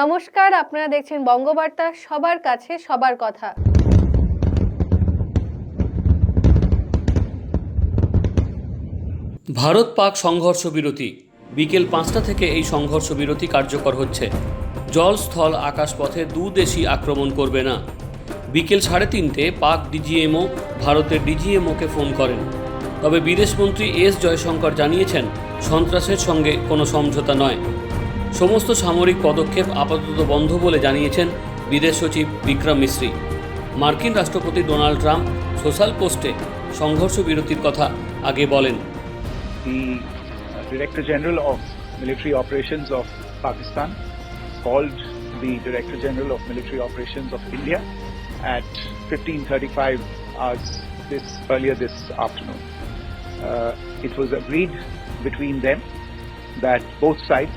নমস্কার, আপনারা দেখছেন বঙ্গবার্তা, সবার কাছে সবার কথা। ভারত পাক সংঘর্ষ বিরতি। বিকেল পাঁচটা থেকে এই সংঘর্ষ বিরতি কার্যকর হচ্ছে। জল, স্থল, আকাশপথে দু দেশই আক্রমণ করবে না। বিকেল সাড়ে তিনটে পাক ডিজিএমও ভারতের ডিজিএমওকে ফোন করেন। তবে বিদেশমন্ত্রী এস জয়শঙ্কর জানিয়েছেন, সন্ত্রাসের সঙ্গে কোনো সমঝোতা নয়। সমস্ত সামরিক পদক্ষেপ আপাতত বন্ধ বলে জানিয়েছেন বিদেশ সচিব বিক্রম মিশ্রি মার্কিন রাষ্ট্রপতি ডোনাল্ড ট্রাম্প সোশ্যাল পোস্টে সংঘর্ষ বিরতির কথা আগে বলেন uh, Director General of Military Operations of Pakistan called the Director General of Military Operations of India at 15:35 hours this earlier this afternoon. Uh, it was agreed between them that both sides